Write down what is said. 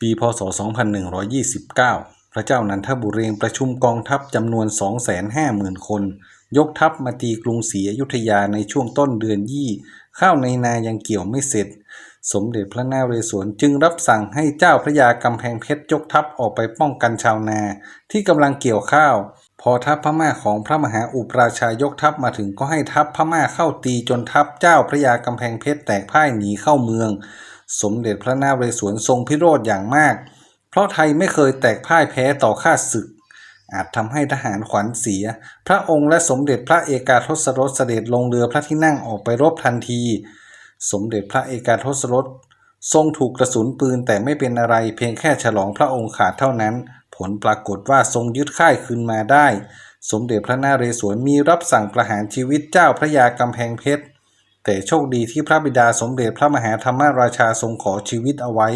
ปีพศ 2129 พระเจ้านันทบุเรงประชุมกองทัพจำนวน 250,000 คน ยกทัพมาตีกรุงศรีอยุธยาในช่วงต้นเดือนยี่ ข้าวในนายังเกี่ยวไม่เสร็จ สมเด็จพระนาเรศวรจึงรับสั่งให้เจ้าพระยากำแพงเพชรยกทัพออกไปป้องกันชาวนาที่กำลังเกี่ยวข้าว พอทัพพม่าของพระมหาอุปราชายกทัพมาถึงก็ให้ทัพพม่าเข้าตีจนทัพเจ้าพระยากำแพงเพชรแตกพ่ายหนีเข้าเมือง สมเด็จพระนาเรศวรทรงพิโรธอย่างมาก เพราะไทยไม่เคยแตกพ่ายแพ้ต่อข้าศึก อาจทำให้ทหารขวัญเสีย พระองค์และสมเด็จพระเอกาทศรสเสด็จลงเรือพระที่นั่งออกไปรบทันที สมเด็จพระเอกาทศรสทรงถูกกระสุนปืนแต่ไม่เป็นอะไรเพียงแค่ฉลองพระองค์ขาดเท่านั้น ผลปรากฏว่าทรงยึดค่ายคืนมาได้ สมเด็จพระนาเรศวรมีรับสั่งประหารชีวิตเจ้าพระยากำแพงเพชร แต่โชคดีที่พระบิดาสมเด็จพระมหาธรรมราชาทรงขอชีวิตเอาไว้